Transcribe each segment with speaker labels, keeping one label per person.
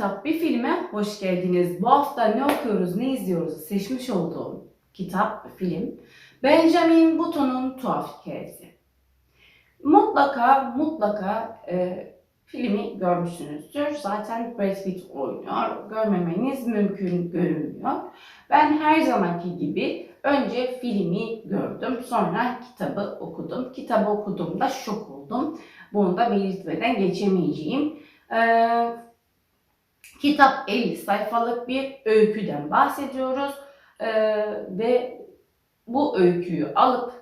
Speaker 1: kitap bir filme hoş geldiniz. Bu hafta ne okuyoruz, ne izliyoruz? Seçmiş olduğum kitap, film Benjamin Button'un Tuhaf Hikayesi. Mutlaka, mutlaka e, filmi görmüşsünüzdür. Zaten Brad Pitt oynuyor. Görmemeniz mümkün görünmüyor. Ben her zamanki gibi önce filmi gördüm. Sonra kitabı okudum. Kitabı okuduğumda şok oldum. Bunu da belirtmeden geçemeyeceğim. Ee, kitap 50 sayfalık bir öyküden bahsediyoruz. Ee, ve bu öyküyü alıp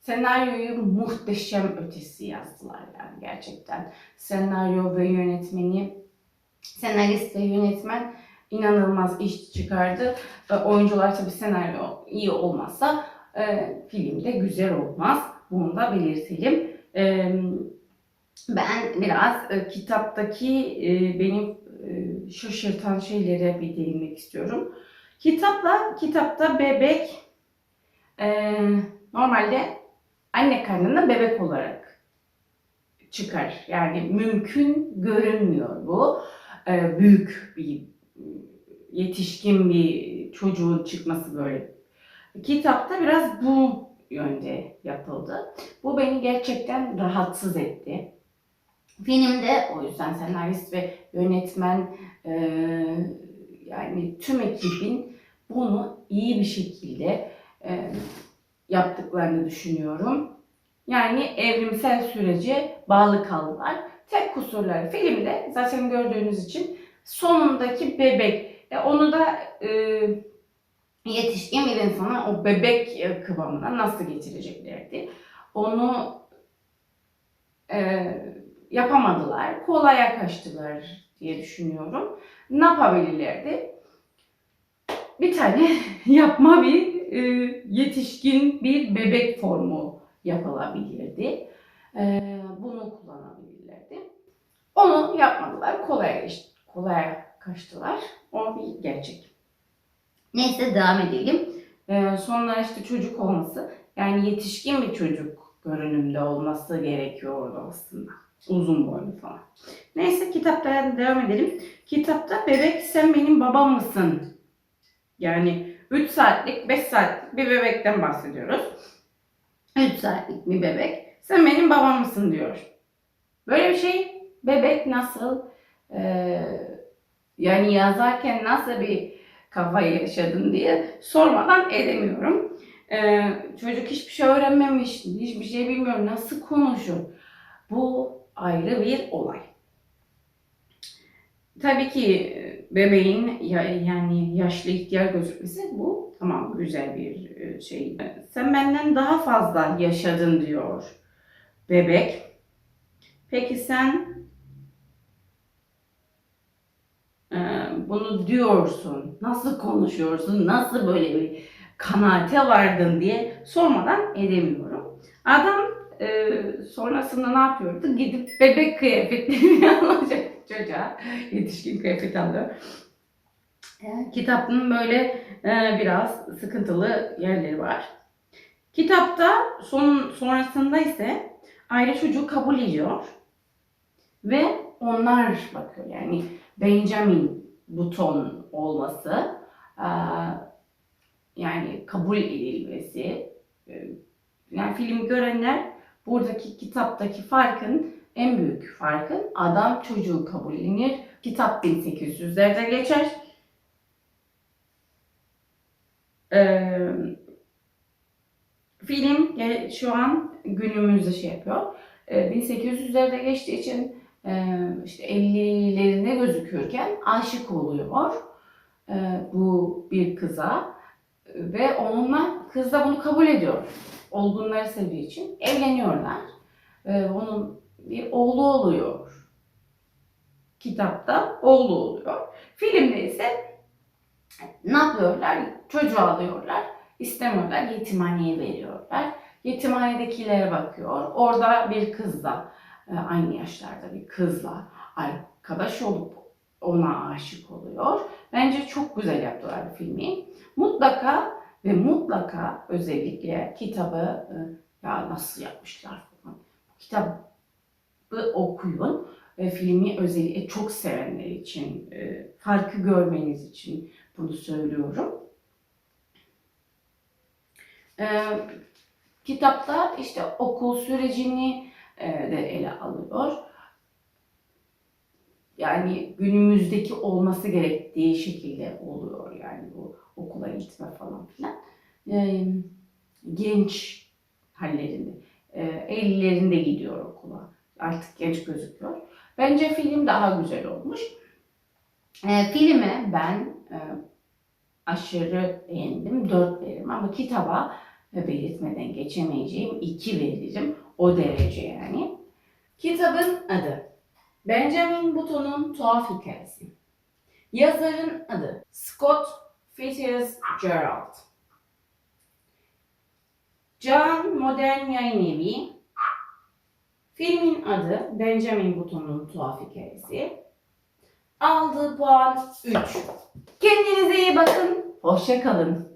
Speaker 1: senaryoyu muhteşem ötesi yazdılar yani gerçekten. Senaryo ve yönetmeni, senarist ve yönetmen inanılmaz iş çıkardı. E, oyuncular tabii senaryo iyi olmazsa e, film de güzel olmaz. Bunu da belirtelim. E, ben biraz e, kitaptaki e, benim şaşırtan şeylere bir değinmek istiyorum. Kitapla, kitapta bebek e, normalde anne karnında bebek olarak çıkar. Yani mümkün görünmüyor bu. E, büyük bir yetişkin bir çocuğun çıkması böyle. Kitapta biraz bu yönde yapıldı. Bu beni gerçekten rahatsız etti. Filmde o yüzden senarist ve yönetmen e, yani tüm ekibin bunu iyi bir şekilde e, yaptıklarını düşünüyorum. Yani evrimsel sürece bağlı kaldılar. Tek kusurları filmde zaten gördüğünüz için sonundaki bebek. E, onu da e, yetişkin bir insana o bebek e, kıvamına nasıl getireceklerdi. Onu e, yapamadılar. Kolaya kaçtılar diye düşünüyorum. Ne yapabilirlerdi? Bir tane yapma bir e, yetişkin bir bebek formu yapılabilirdi. E, bunu kullanabilirlerdi. Onu yapmadılar. Kolaya, geç- kolaya kaçtılar. O bir gerçek. Neyse devam edelim. E, sonra işte çocuk olması. Yani yetişkin bir çocuk görünümde olması gerekiyordu aslında. Uzun boylu falan. Neyse kitapta devam edelim. Kitapta bebek sen benim babam mısın? Yani 3 saatlik, 5 saatlik bir bebekten bahsediyoruz. 3 saatlik bir bebek. Sen benim babam mısın diyor. Böyle bir şey bebek nasıl eee, yani yazarken nasıl bir kafa yaşadın diye sormadan edemiyorum. Eee, çocuk hiçbir şey öğrenmemiş, hiçbir şey bilmiyor. Nasıl konuşur? Bu ayrı bir olay. Tabii ki e, bebeğin ya- yani yaşlı ihtiyar gözükmesi bu tamam güzel bir e, şey. Sen benden daha fazla yaşadın diyor bebek. Peki sen e, bunu diyorsun, nasıl konuşuyorsun, nasıl böyle bir kanaate vardın diye sormadan edemiyorum. Adam e, sonrasında ne yapıyordu? Gidip bebek kıyafetlerini alacak çocuğa. Yetişkin kıyafet alıyor. E, kitabın böyle e, biraz sıkıntılı yerleri var. Kitapta son sonrasında ise aile çocuğu kabul ediyor ve onlar bakıyor yani Benjamin Button olması e, yani kabul edilmesi e, yani film görenler buradaki kitaptaki farkın en büyük farkın adam çocuğu kabullenir. Kitap 1800'lerde geçer. Ee, film şu an günümüzde şey yapıyor. Ee, 1800'lerde geçtiği için e, işte 50'lerine gözükürken aşık oluyor e, bu bir kıza ve onunla kız da bunu kabul ediyor. Olgunları sevdiği için evleniyorlar. Ee, onun bir oğlu oluyor. Kitapta oğlu oluyor. Filmde ise ne yapıyorlar? Çocuğu alıyorlar. İstemiyorlar. Yetimhaneye veriyorlar. Yetimhanedekilere bakıyor. Orada bir kızla e, aynı yaşlarda bir kızla arkadaş olup ona aşık oluyor. Bence çok güzel yaptılar bu filmi. Mutlaka ve mutlaka özellikle kitabı e, ya nasıl yapmışlar falan. Kitabı okuyun. e, filmi özellikle çok sevenler için, e, farkı görmeniz için bunu söylüyorum. E, kitapta işte okul sürecini de ele alıyor. Yani günümüzdeki olması gerektiği şekilde oluyor yani bu okula gitme falan filan. E, genç hallerinde, e, 50'lerinde gidiyor okula. Artık genç gözüküyor. Bence film daha güzel olmuş. E, filme ben e, aşırı beğendim. 4 veririm ama kitaba belirtmeden geçemeyeceğim 2 veririm. O derece yani. Kitabın adı Benjamin Button'un Tuhaf Hikayesi. Yazarın adı Scott Fitzgerald. Can Modern Yayın Evi. Filmin adı Benjamin Button'un Tuhaf Hikayesi. Aldığı puan 3. Kendinize iyi bakın. Hoşça kalın.